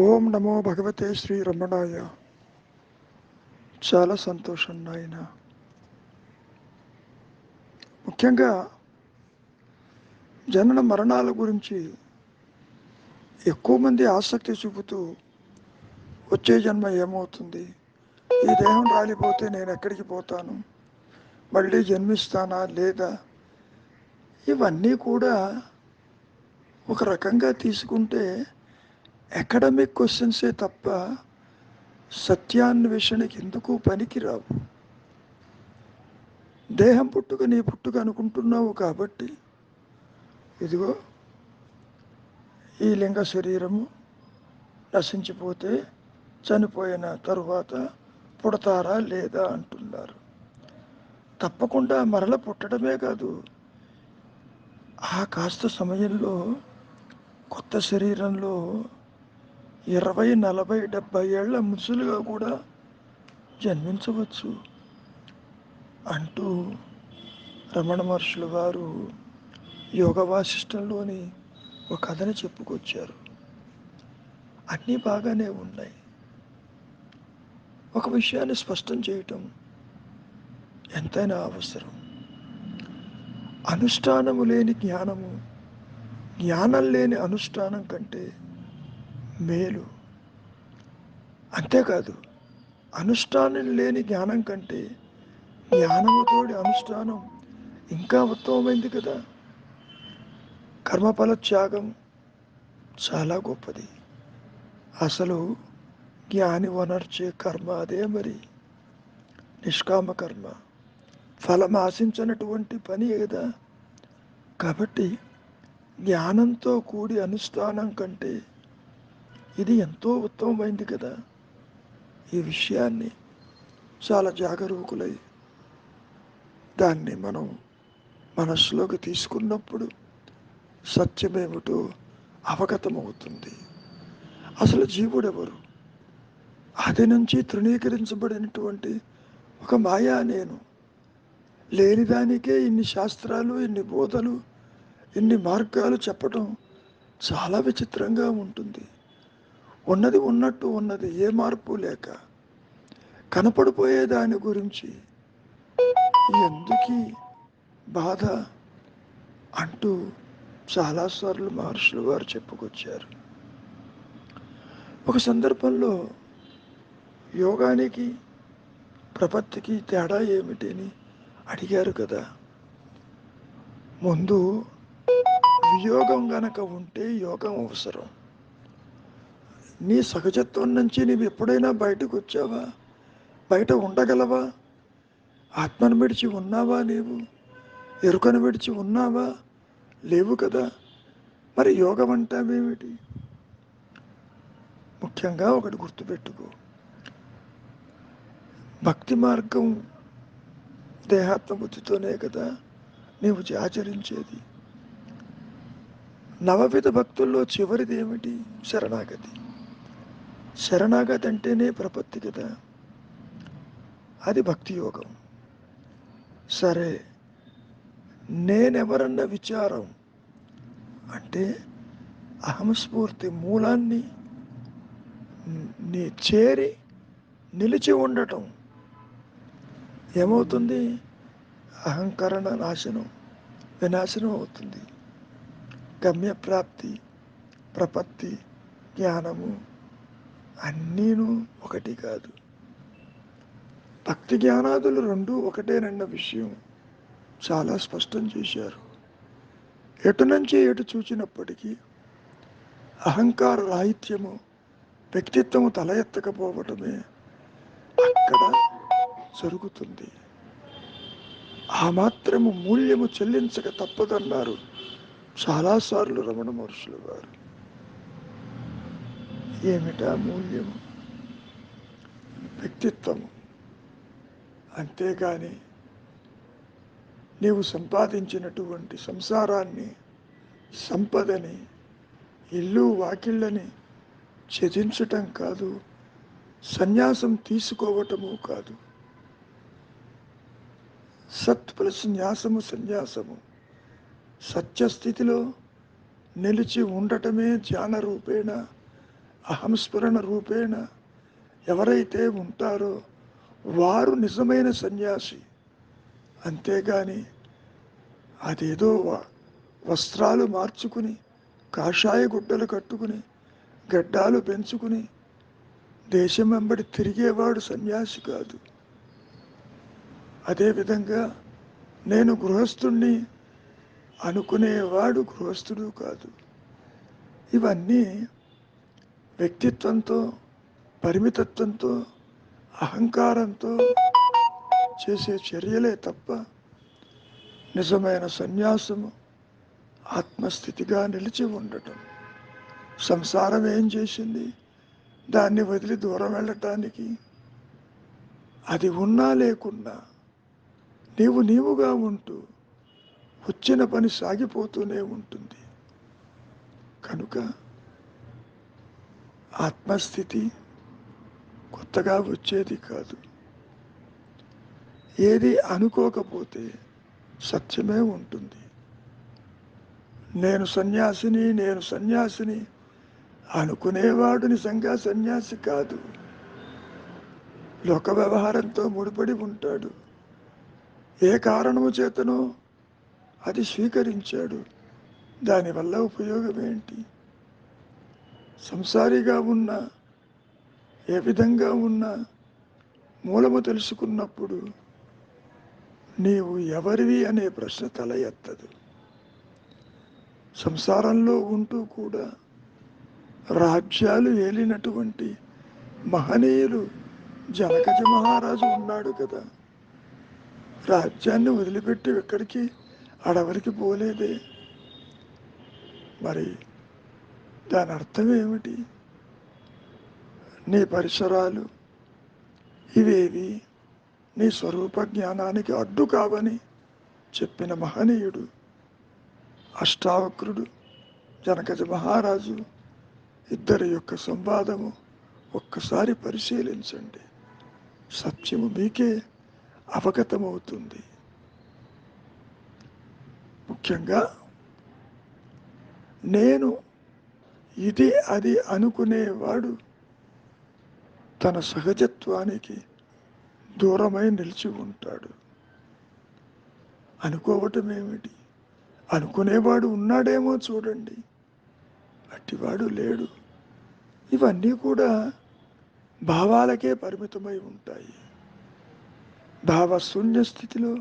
ఓం నమో భగవతే శ్రీ రమణాయ. చాలా సంతోషం నాయన. ముఖ్యంగా జనన మరణాల గురించి ఎక్కువ మంది ఆసక్తి చూపుతూ వచ్చే జన్మ ఏమవుతుంది? ఈ దేహం రాలిపోతే నేను ఎక్కడికి పోతాను? మళ్ళీ జన్మిస్తానా లేదా? ఇవన్నీ కూడా ఒక రకంగా తీసుకుంటే అకాడమిక్ క్వశ్చన్సే తప్ప సత్యాన్వేషణకి ఎందుకు పనికిరావు? దేహం పుట్టుక నీ పుట్టుక అనుకుంటున్నావు కాబట్టి ఇదిగో ఈ లింగ శరీరము నశించిపోతే చనిపోయిన తరువాత పుడతారా లేదా అంటున్నారు. తప్పకుండా మరల పుట్టడమే కాదు ఆ కాస్త సమయంలో కొత్త శరీరంలో ఇరవై నలభై డెబ్బై ఏళ్ళ ముసులుగా కూడా జన్మించవచ్చు అంటూ రమణ మహర్షుల వారు యోగ వాసిష్టంలోని ఒక కథను చెప్పుకొచ్చారు. అన్నీ బాగానే ఉన్నాయి. ఒక విషయాన్ని స్పష్టం చేయటం ఎంతైనా అవసరం. అనుష్ఠానము లేని జ్ఞానము జ్ఞానం లేని అనుష్ఠానం కంటే మేలు. అంతేకాదు అనుష్ఠానం లేని జ్ఞానం కంటే జ్ఞానముతోడి అనుష్ఠానం ఇంకా ఉత్తమమైంది కదా. కర్మఫల త్యాగం చాలా గొప్పది. అసలు జ్ఞాని వనర్చే కర్మ అదే మరి. నిష్కామ కర్మ. ఫలం ఆశించినటువంటి పని కదా కాబట్టి జ్ఞానంతో కూడి అనుష్ఠానం కంటే ఇది ఎంతో ఉత్తమమైంది కదా. ఈ విషయాన్ని చాలా జాగరూకులై దాన్ని మనం మనస్సులోకి తీసుకున్నప్పుడు సత్యమేమిటో అవగతమవుతుంది. అసలు జీవుడెవరు? అది నుంచి తృణీకరించబడినటువంటి ఒక మాయా నేను. లేనిదానికే ఇన్ని శాస్త్రాలు ఇన్ని బోధలు ఇన్ని మార్గాలు చెప్పటం చాలా విచిత్రంగా ఉంటుంది. ఉన్నది ఉన్నట్టు ఉన్నది ఏ మార్పు లేక కనపడిపోయే దాని గురించి ఎందుకీ బాధ అంటూ చాలాసార్లు మహర్షులు వారు చెప్పుకొచ్చారు. ఒక సందర్భంలో యోగానికి ప్రపత్తికి తేడా ఏమిటి అని అడిగారు కదా. ముందు వియోగం గనక ఉంటే యోగం అవసరం. నీ సహజత్వం నుంచి నీవు ఎప్పుడైనా బయటకు వచ్చావా? బయట ఉండగలవా? ఆత్మను విడిచి ఉన్నావా నీవు? ఎరుకను విడిచి ఉన్నావా? లేవు కదా. మరి యోగం అంటావేమిటి ముఖ్యంగా ఒకటి గుర్తుపెట్టుకో. భక్తి మార్గం దేహాత్మ బుద్ధితోనే కదా నీవు ఆచరించేది. నవవిధ భక్తుల్లో చివరిది ఏమిటి? శరణాగతి. శరణాగతి అంటేనే ప్రపత్తి కదా. అది భక్తి యోగం సరే నేనెవరన్న విచారం? అంటే అహంస్ఫూర్తి మూలాన్ని నీ చేరి నిలిచి ఉండటం. ఏమవుతుంది? అహంకరణ నాశనం వినాశనం అవుతుంది. గమ్యప్రాప్తి ప్రపత్తి జ్ఞానము అన్నీను ఒకటి కాదు. భక్తి జ్ఞానాదులు రెండు ఒకటేనన్న విషయం చాలా స్పష్టం చేశారు. ఎటు నుంచి ఎటు చూచినప్పటికీ అహంకార రాహిత్యము వ్యక్తిత్వము తల ఎత్తకపోవటమే అక్కడ జరుగుతుంది. ఆ మాత్రము మూల్యము చెల్లించక తప్పదన్నారు చాలాసార్లు రమణ మహర్షులు వారు ఏమిటా మూల్యము? వ్యక్తిత్వము. అంతేకాని నీవు సంపాదించినటువంటి సంసారాన్ని సంపదని ఇల్లు వాకిళ్ళని ఛేదించటం కాదు సన్యాసం తీసుకోవటము కాదు. సత్ ప్లస్ న్యాసము సన్యాసము. సత్యస్థితిలో నిలిచి ఉండటమే ధ్యాన రూపేణ అహంస్మరణ రూపేణ ఎవరైతే ఉంటారో వారు నిజమైన సన్యాసి. అంతేగాని అదేదో వ- వస్త్రాలు మార్చుకుని కాషాయ గుడ్డలు కట్టుకుని గడ్డాలు పెంచుకుని దేశం వెంబడి తిరిగేవాడు సన్యాసి కాదు. అదేవిధంగా నేను గృహస్థుణ్ణి అనుకునేవాడు గృహస్థుడు కాదు. ఇవన్నీ వ్యక్తిత్వంతో పరిమితత్వంతో అహంకారంతో చేసే చర్యలే తప్ప నిజమైన సన్యాసము ఆత్మస్థితిగా నిలిచి ఉండటం. సంసారం ఏం చేసింది? దాన్ని వదిలి దూరం వెళ్ళటానికి. అది ఉన్నా లేకున్నా నీవు నీవుగా ఉంటూ వచ్చిన పని సాగిపోతూనే ఉంటుంది. కనుక ఆత్మస్థితి కొత్తగా వచ్చేది కాదు. ఏది అనుకోకపోతే సత్యమే ఉంటుంది. నేను సన్యాసిని నేను సన్యాసిని అనుకునేవాడు నిజంగా సన్యాసి కాదు. లోక వ్యవహారంతో ముడిపడి ఉంటాడు. ఏ కారణము చేతనో అది స్వీకరించాడు. దానివల్ల ఉపయోగం ఏంటి సంసారిగా ఉన్న ఏ విధంగా ఉన్నా మూలము తెలుసుకున్నప్పుడు నీవు ఎవరివి అనే ప్రశ్న తల ఎత్తదు. సంసారంలో ఉంటూ కూడా రాజ్యాలు ఏలినటువంటి మహనీయులు జనకజ మహారాజు ఉన్నాడు కదా. రాజ్యాన్ని వదిలిపెట్టి ఎక్కడికి అడవరికి పోలేదే. మరి దాని అర్థం ఏమిటి నీ పరిసరాలు ఇవేవి? నీ స్వరూప జ్ఞానానికి అడ్డు కావని చెప్పిన మహనీయుడు అష్టావక్రుడు జనకజ మహారాజు ఇద్దరి యొక్క సంవాదము ఒక్కసారి పరిశీలించండి. సత్యము మీకే అవగతమవుతుంది. ముఖ్యంగా నేను ఇది అది అనుకునేవాడు తన సహజత్వానికి దూరమై నిలిచి ఉంటాడు. అనుకోవటం ఏమిటి అనుకునేవాడు ఉన్నాడేమో చూడండి. అట్టివాడు లేడు. ఇవన్నీ కూడా భావాలకే పరిమితమై ఉంటాయి. భావశూన్య స్థితిలో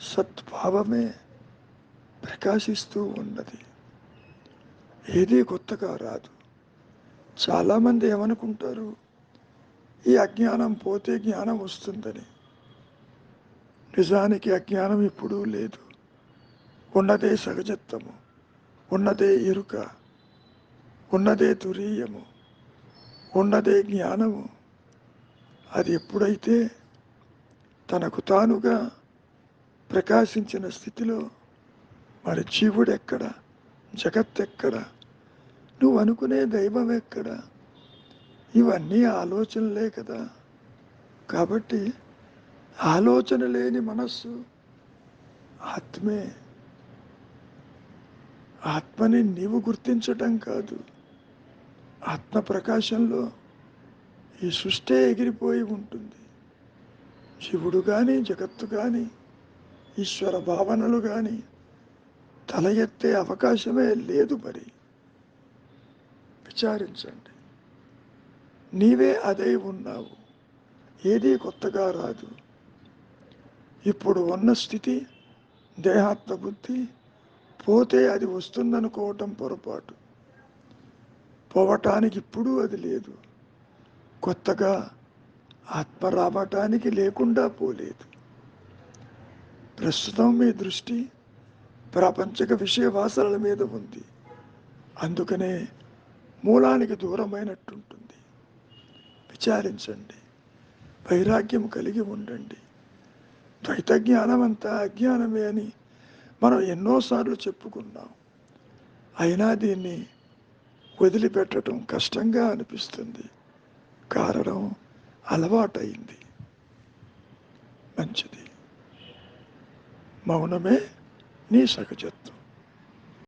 సద్భావమే ప్రకాశిస్తూ ఉన్నది. ఏదీ కొత్తగా రాదు. చాలామంది ఏమనుకుంటారు? ఈ అజ్ఞానం పోతే జ్ఞానం వస్తుందని. నిజానికి అజ్ఞానం ఇప్పుడు లేదు. ఉన్నదే సహజత్వము. ఉన్నదే ఎరుక. ఉన్నదే తురీయము. ఉన్నదే జ్ఞానము. అది ఎప్పుడైతే తనకు తానుగా ప్రకాశించిన స్థితిలో మరి జీవుడెక్కడ? జగత్ ఎక్కడ నువ్వు అనుకునే దైవం ఎక్కడ ఇవన్నీ ఆలోచనలే కదా. కాబట్టి ఆలోచన లేని మనస్సు ఆత్మే. ఆత్మని నీవు గుర్తించటం కాదు. ఆత్మ ప్రకాశంలో ఈ సృష్టి ఎగిరిపోయి ఉంటుంది. శివుడు కానీ జగత్తు కానీ ఈశ్వర భావనలు కానీ తల ఎత్తే అవకాశమే లేదు మరి. విచారించండి. నీవే అదే ఉన్నావు. ఏదీ కొత్తగా రాదు. ఇప్పుడు ఉన్న స్థితి దేహాత్మ బుద్ధి పోతే అది వస్తుందనుకోవటం పొరపాటు. పోవటానికి ఇప్పుడు అది లేదు. కొత్తగా ఆత్మ రావటానికి లేకుండా పోలేదు. ప్రస్తుతం మీ దృష్టి ప్రాపంచిక విషయ వాసనల మీద ఉంది. అందుకనే మూలానికి దూరమైనట్టుంటుంది. విచారించండి. వైరాగ్యం కలిగి ఉండండి. ద్వైత జ్ఞానం అంతా అజ్ఞానమే అని మనం ఎన్నోసార్లు చెప్పుకున్నాం. అయినా దీన్ని వదిలిపెట్టడం కష్టంగా అనిపిస్తుంది. కారణం అలవాటైంది మంచిది. మౌనమే నీ సహజత్వం